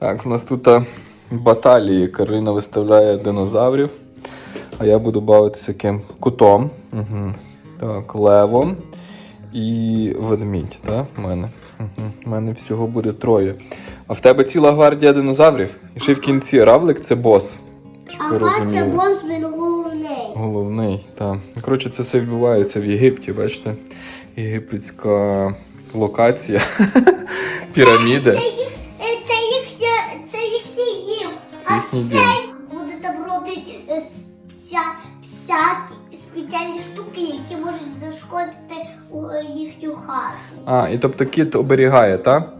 Так, у нас тут баталії. Кароліна виставляє динозаврів, а я буду бавитися ким? Кутом. Угу. Так, левом і ведмідь, так? В мене. Угу. У мене всього буде троє. А в тебе ціла гвардія динозаврів. І ще в кінці равлик це бос. Ага, це бос він головний. Головний, так. Коротше, це все відбувається в Єгипті, бачите? Єгипетська локація. Піраміди. Це, їх, А їхній вони там роблять е, вся, всякі спеціальні штуки, які можуть зашкодити е, їхню хату. А, і тобто кіт оберігає, так?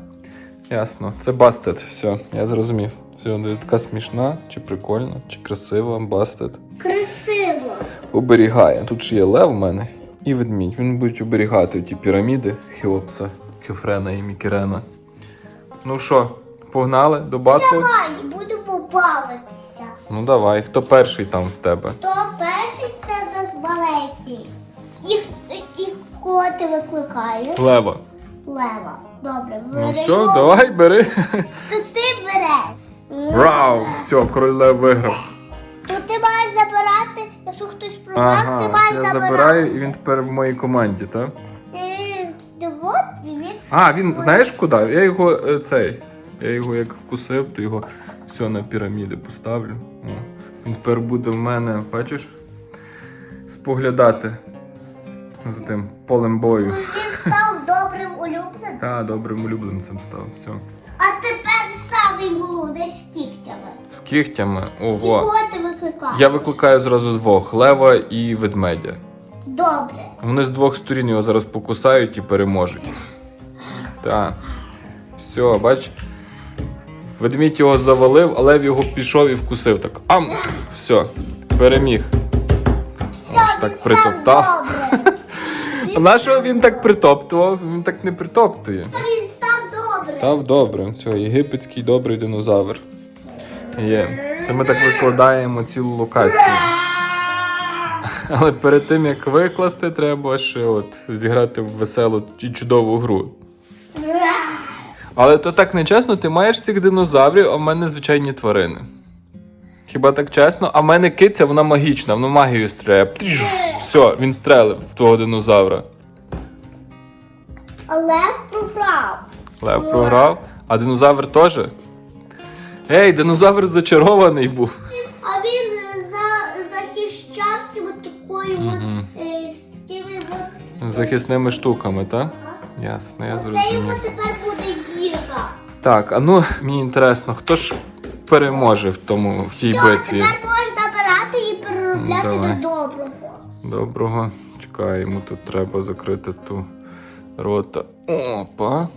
Ясно. Це бастет. Все, я зрозумів. Все, ну, така смішна, чи прикольна, чи красива, бастет. Красиво. Оберігає. Тут ж є лев в мене і ведмідь. Він будуть оберігати ті піраміди Хеопса, Хеофрена і Мікерена. Ну що, погнали до батлу? Давай, бавитися. Ну давай, хто перший там в тебе? То перший це у нас маленький. Їх, і кого ти викликаєш? Лева. Лева. Добре, Ну бери все, його. давай, бери. То ти береш. Рау! Все, король лев виграв. То ти маєш забирати, якщо хтось програв, ти маєш я забирати. забираю, і він тепер в моїй команді, так? І він А, він знаєш куди? Я його е, цей. Я його як вкусив, то його все на піраміди поставлю. О. Тепер буде в мене, бачиш, споглядати за тим полем бою. він став добрим улюбленим. Та, добрим улюбленцем став. Все. А тепер самий головний з кігтями. З кігтями. І Ого. кого ти викликаєш? Я викликаю зразу двох: лева і ведмедя. Добре. Вони з двох сторін його зараз покусають і переможуть. Так. Все, бач. Ведмідь його завалив, а лев його пішов і вкусив так. Ам! Все, переміг. Аж так притоптав. добре. А на він так притоптував? Він так не притоптує. Він став добре. Став добре. Все, єгипетський добрий динозавр. Є. Це ми так викладаємо цілу локацію. Але перед тим як викласти, треба ще от зіграти в веселу і чудову гру. Але то так не чесно, ти маєш всіх динозаврів, а в мене звичайні тварини. Хіба так чесно? А в мене киця, вона магічна, вона магію стріляє. Птріж! Все, він стрелив в твого динозавра. Але програв. Лев програв, а динозавр теж. Ей, динозавр зачарований був. А він е, за, захищався от такою Мгм. от, е, такими от... Захисними штуками, так? Ясно, я Оце його зрозумів. тепер буде. Так, а ну мені інтересно, хто ж переможе в тому в тій Все, битві? тепер можна брати і переробляти давай. до доброго. Доброго. Чекай, йому тут треба закрити ту рота. Опа.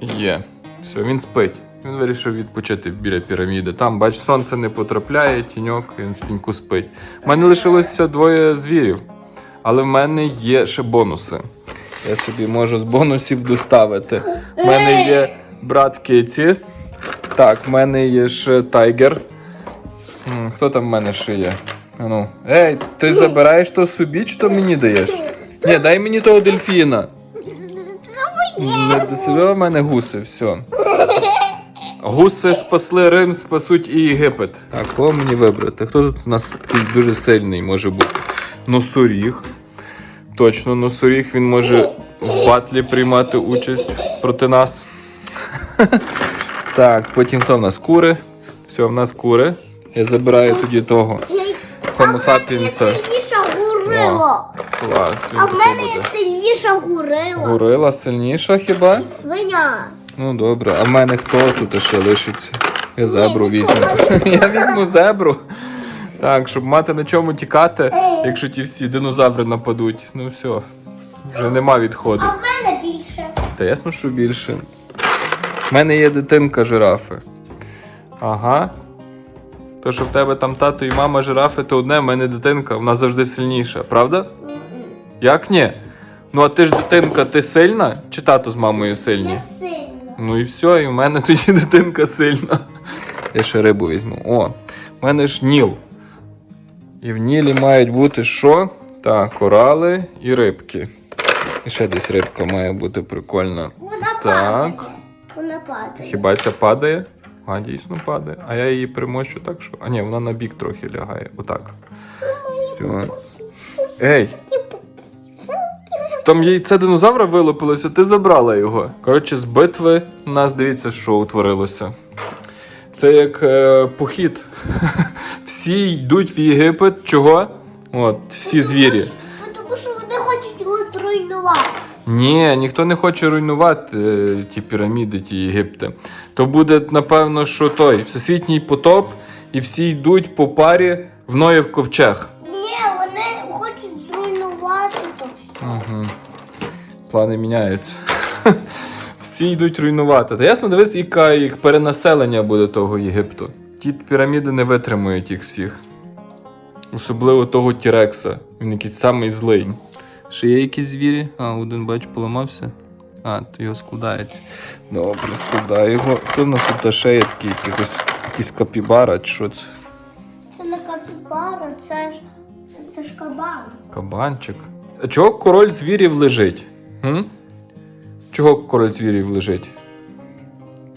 Є. Все, він спить. Він вирішив відпочити біля піраміди. Там, бач, сонце не потрапляє, тіньок, він в тіньку спить. У мене лишилося двоє звірів, але в мене є ще бонуси. Я собі можу з бонусів доставити. У мене є брат Киці. Так, в мене є ще тайгер. Хто там в мене ще є? А Ну. Ей, ти забираєш то собі, чи то мені даєш? Ні, дай мені того дельфіна. До себе в мене гуси, все. Гуси спасли Рим, спасуть і Єгипет. Так, кого мені вибрати? Хто тут у нас такий дуже сильний може бути? Носоріг. Точно, носоріг, він може в батлі приймати участь проти нас. Так, потім хто в нас кури? Все, в нас кури. Я забираю тоді того. Homo sapiens. сильніша. Клас. він А в такий мене є буде. сильніша горила. Горила сильніша хіба? Свиня. Ну добре, а в мене хто тут ще лишиться? Я зебру візьму. Я візьму зебру. Так, щоб мати на чому тікати, якщо ті всі динозаври нападуть. Ну все, вже нема відходу. А в мене більше. Та ясно, що більше. У мене є дитинка жирафи. Ага. То, що в тебе там тато і мама жирафи, то одне, в мене дитинка, вона завжди сильніша, правда? Як ні? Ну а ти ж дитинка, ти сильна? Чи тато з мамою сильні? Не сильно. Ну і все, і в мене тоді дитинка сильна. Я ще рибу візьму. О, в мене ж ніл. І в нілі мають бути що? Так, корали і рибки. І ще десь рибка має бути прикольна. Вона Так. Падає. Хіба ця падає? А, дійсно падає. А я її примощу так, що. А ні, вона на бік трохи лягає. Отак. Все. Ей! Там яйце динозавра вилупилося, ти забрала його. Коротше, з битви у нас дивіться, що утворилося. Це як е, похід. Всі йдуть в Єгипет. Чого? От, всі звірі. Ну, Тому що вони хочуть його зруйнувати. Ні, ніхто не хоче руйнувати е, ті піраміди, ті Єгипти. То буде, напевно, що той всесвітній потоп, і всі йдуть по парі в Ноєв ковчег. Ні, вони хочуть зруйнувати то. Угу. Плани міняються. Всі йдуть руйнувати. Та ясно, дивись, яка їх перенаселення буде того Єгипту. Ті піраміди не витримують їх всіх. Особливо того Тірекса. Він якийсь самий злий. Ще є якісь звірі? А, один бач, поламався. А, то його складають. Добре, складаю його. Тут у нас тут ще є такий якийсь, якийсь капібара, чи що це? Це не капібара, це ж це ж кабан. Кабанчик. А чого король звірів лежить? М? Чого король звірів лежить?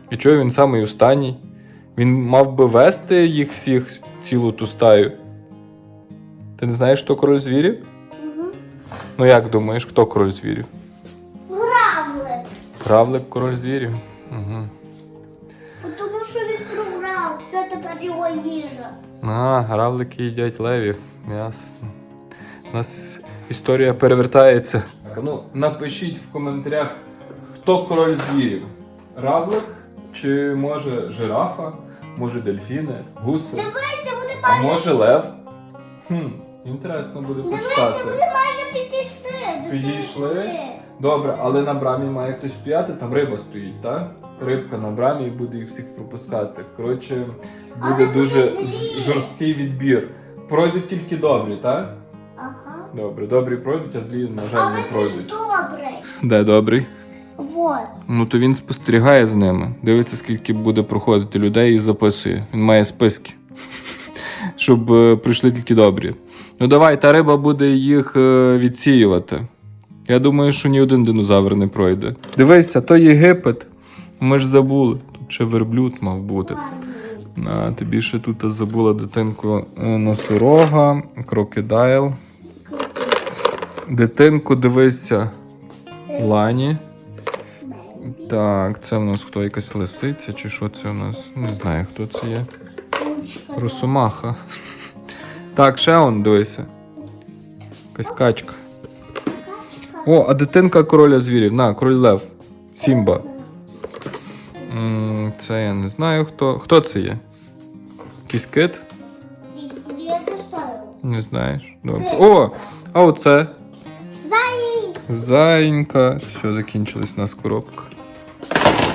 І чого він самий останній? Він мав би вести їх всіх цілу ту стаю. Ти не знаєш, хто король звірів? Ну як думаєш, хто король звірів? Гравли. Равлик король звірів. Угу. Тому що він програв. Це тепер його їжа. А, гравлики їдять левів. Ясно. У нас історія перевертається. Ну, напишіть в коментарях, хто король звірів. Равлик чи може жирафа, може дельфіни, гуси, Дивися, вони а може лев. Хм, інтересно буде дивися, почитати. вони майже підійшли. до Підійшли? Добре, але на брамі має хтось стояти, там риба стоїть, так? Рибка на брамі і буде їх всіх пропускати. Коротше, буде Але дуже з- злі. жорсткий відбір. Пройдуть тільки добрі, так? Ага. Добре, добрі пройдуть, а злі, на жаль, Але не це ж пройдуть. добре. Де добрий? Вот. Ну то він спостерігає за ними, дивиться, скільки буде проходити людей і записує. Він має списки, щоб е, прийшли тільки добрі. Ну давай, та риба буде їх е, відсіювати. Я думаю, що ні один динозавр не пройде. Дивися, то Єгипет. Ми ж забули. Тут ще верблюд мав бути. А, ти більше тут забула дитинку е, носорога, крокодайл. Дитинку, дивися, лані. Так, це в нас хто якась лисиця, чи що це у нас? Не знаю, хто це є. Росомаха. Так, ще он, дивися. Якась качка. О, а дитинка короля звірів. На, король лев. Сімба. Це я не знаю хто. Хто це є? Якийсь не знаєш. Добре. О! А оце. Заї. Зайенька. Все, закінчилась у нас коробка.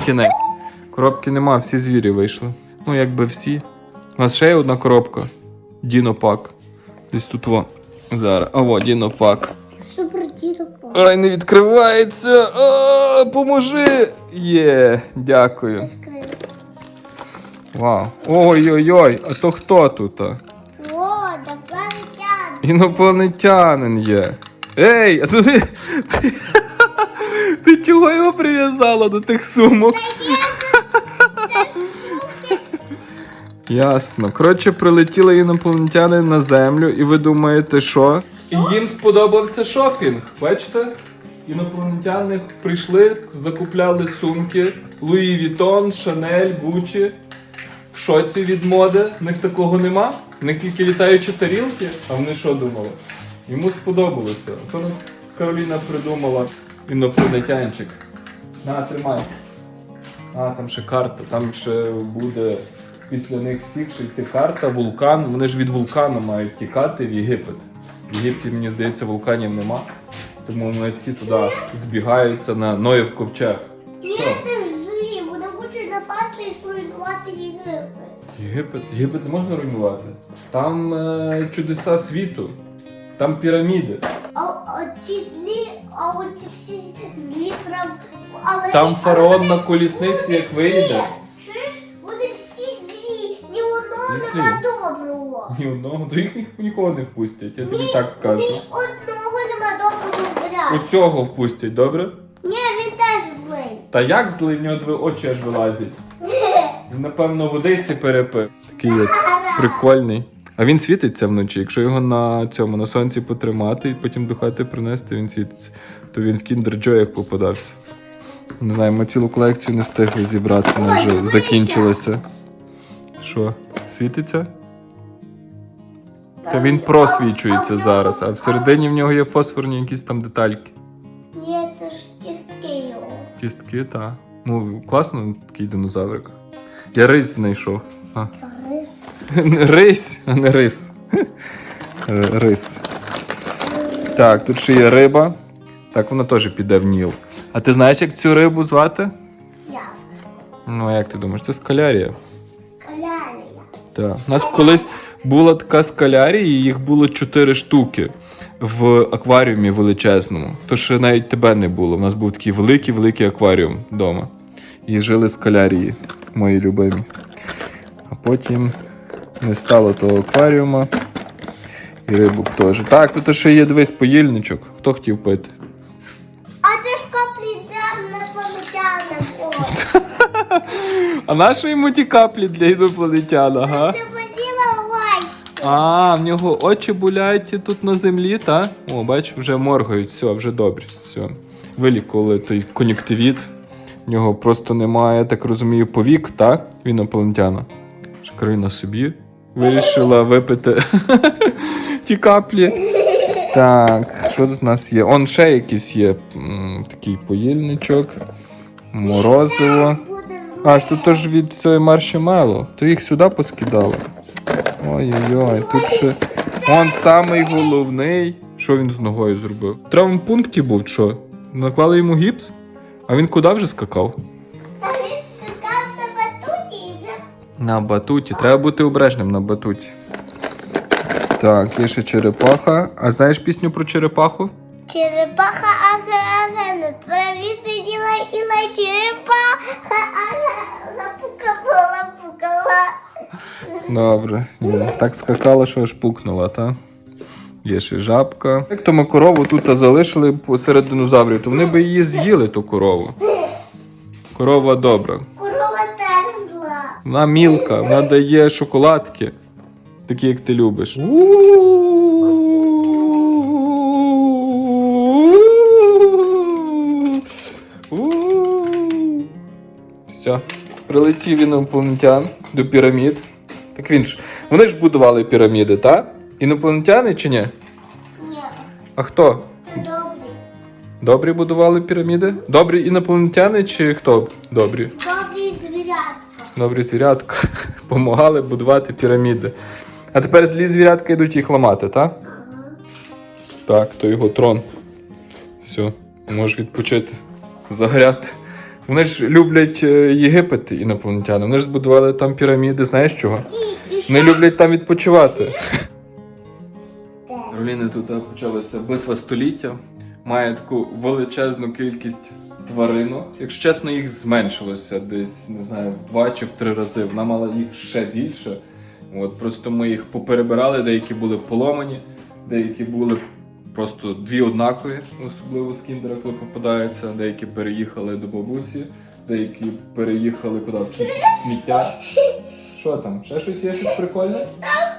Кінець. Коробки нема, всі звірі вийшли. Ну, якби всі. У нас ще є одна коробка. Дінопак. Десь тут во. Зараз. А во, Дінопак. Супер діропо. Ай, не відкривається. А, поможи! Є, дякую. Вау. Ой-ой-ой, а то хто тут? О, тягнемо. Інопланетянин є. Ей, а ти, ти, ти чого його прив'язала до тих сумок? Ясно. Коротше, прилетіли інопланетяни на землю, і ви думаєте, що? І їм сподобався шопінг. Бачите? Інопланетяни прийшли, закупляли сумки Луї Вітон, Шанель, Гуччі. В шоці від моди. В них такого нема. В них тільки літаючі тарілки. А вони що думали? Йому сподобалося. То Кароліна придумала інопланетянчик. На, тримай. А, там ще карта, там ще буде після них всіх ще йти карта, вулкан. Вони ж від вулкану мають тікати в Єгипет. В Єгипті, мені здається, вулканів нема. Тому вони всі туди збігаються на Ноєв ковчег. Ні, це ж злі. Вони хочуть напасти і зруйнувати Єгипет. Єгипет? Єгипет не можна руйнувати. Там е, чудеса світу, там піраміди, А, а ці злі, а оці всі злі трав. Але там фараон на колісниці як вийде. Ні одного, до їх ні- нікого не впустять, я тобі так скажу. Ні одного нема доброго варіанту. Оцього впустять, добре? Ні, він теж злий. Та як злий в нього дві очі аж вилазять? Він, напевно, водиці перепив. Такий от прикольний. А він світиться вночі. Якщо його на цьому на сонці потримати і потім до хати принести, він світиться. То він в кіндер-джоях попадався. Не знаю, ми цілу колекцію не встигли зібрати, вона Ой, вже дивися. закінчилася. Що, світиться? Та він просвічується зараз, а всередині в нього є фосфорні якісь там детальки. Ні, це ж кістки його. Кістки, так. Ну, класно, такий динозаврик. Я рись знайшов. А. Рис. Рись, а не рис. Е, Рис. Так, тут ще є риба. Так, вона теж піде в Ніл. А ти знаєш, як цю рибу звати? Як? Ну, а як ти думаєш? Це скалярія. Скалярія. Так. У нас колись була така скалярія, і їх було чотири штуки в акваріумі величезному. То ще навіть тебе не було. У нас був такий великий-великий акваріум вдома. І жили скалярії, мої любимі. А потім не стало того акваріума. І рибок теж. Так, тут ще є дивись поїльничок. Хто хотів пити? А це ж каплі для інопланетяни. О, А наші йому ті каплі для інопланетян, ага. А, в нього очі буляють тут на землі, та? О, бач, вже моргають, все, вже добре. Все. Вилікували той кон'юктивіт. В нього просто немає, так розумію, повік, та? В інопланетяна. Шкарина собі вирішила випити ті каплі. Так, що тут у нас є? Он ще якийсь є м, такий поїльничок, морозиво. Буде А, ж тут теж від цієї маршмеллоу. То їх сюди поскидали. Ой-ой-ой, тут ще. Он самий головний. Що він з ногою зробив? В травмпункті був, що? Наклали йому гіпс? А він куди вже скакав? Та він скакав на батуті і вже На батуті. Треба бути обережним на батуті. Так, є ще черепаха. А знаєш пісню про черепаху? Черепаха ага-ага, на траві сиділа і на черепаха ага, Добре. Так скакала, що аж пукнула, та? Є ще жабка. Як то ми корову тут залишили посеред динозаврів, то вони би її з'їли, ту корову. Корова добра. Корова теж зла. Вона мілка, вона дає шоколадки, такі, як ти любиш. Все. Прилетів інопланетян до пірамід. Так він ж. Вони ж будували піраміди, так? Інопланетяни чи ні? Ні, А хто? це добрі. Добрі будували піраміди? Добрі інопланетяни чи хто добрі? Добрі звірятка. Добрі звірятка допомагали будувати піраміди. А тепер злі звірятка йдуть їх ламати, так? Так, то його трон. Все, можеш відпочити, загоряти. Вони ж люблять е, Єгипет інопланетяни. Вони ж збудували там піраміди, знаєш чого? Вони люблять там відпочивати. Де? Кароліни тут почалася битва століття. Має таку величезну кількість тваринок. Якщо чесно, їх зменшилося десь, не знаю, в два чи в три рази. Вона мала їх ще більше. От, просто ми їх поперебирали, деякі були поломані, деякі були просто дві однакові, особливо з кіндера, коли попадаються, деякі переїхали до бабусі, деякі переїхали куди в сміття. Що там? Ще щось є щось прикольне? Там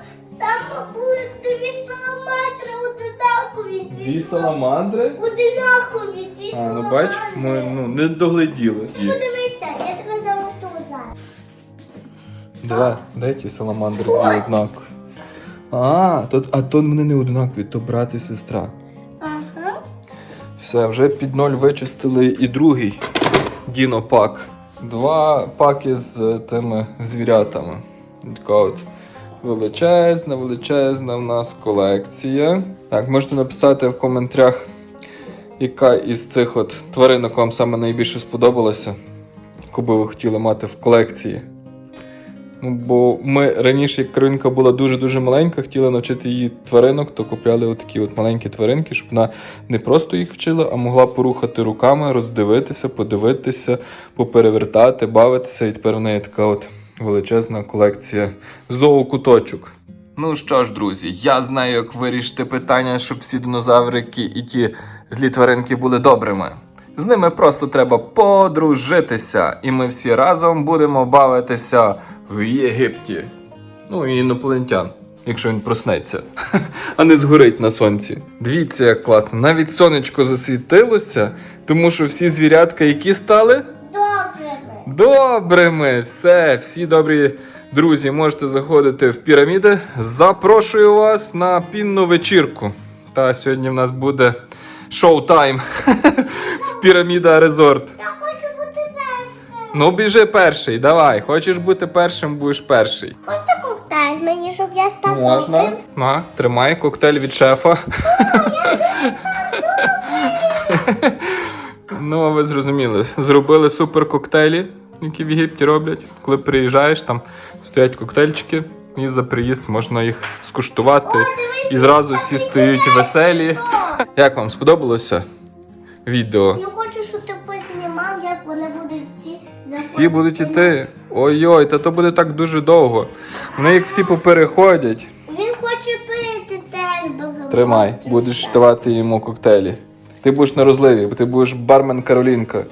були дві саламандри одинакові. Дві саламандри. Одинакові, дві А, ну бач, ми ну, не догляділи. їх. Подивися, я тебе золоту зараз. Два, де ті саламандри дві однакові. А, то, а то вони не однакові, то брат і сестра. Ага. Все, вже під ноль вичистили і другий дінопак. Два паки з е, тими звірятами. Така от величезна, величезна в нас колекція. Так, можете написати в коментарях, яка із цих от тваринок вам саме найбільше сподобалася, яку би ви хотіли мати в колекції. Бо ми раніше, як Каринка була дуже-дуже маленька, хотіли навчити її тваринок, то купляли отакі от маленькі тваринки, щоб вона не просто їх вчила, а могла порухати руками, роздивитися, подивитися, поперевертати, бавитися. І тепер в неї така от величезна колекція зоокуточок. Ну що ж, друзі, я знаю, як вирішити питання, щоб всі динозаврики і ті злі тваринки були добрими. З ними просто треба подружитися, і ми всі разом будемо бавитися в Єгипті. Ну і інопланетян, якщо він проснеться, а не згорить на сонці. Дивіться, як класно. Навіть сонечко засвітилося, тому що всі звірятка, які стали Добрими. добрими. Все, всі добрі друзі, можете заходити в піраміди. Запрошую вас на пінну вечірку. Та сьогодні в нас буде шоу-тайм в піраміда Резорт. Я хочу бути першим. Ну, біжи перший, давай. Хочеш бути першим, будеш перший. Можна коктейль мені, щоб я став Можна. добрим? На, тримай коктейль від шефа. Ну, а ви зрозуміли. Зробили супер коктейлі, які в Єгипті роблять. Коли приїжджаєш, там стоять коктейльчики, і за приїзд можна їх скуштувати. І зразу всі стають веселі. Як вам сподобалося відео? Я хочу, щоб ти познімав, як вони будуть ці Всі будуть іти. Ой-ой, та то буде так дуже довго. Вони як всі попереходять. Він хоче пити теж. Тримай, будеш давати йому коктейлі. Ти будеш на розливі, бо ти будеш бармен Каролінка.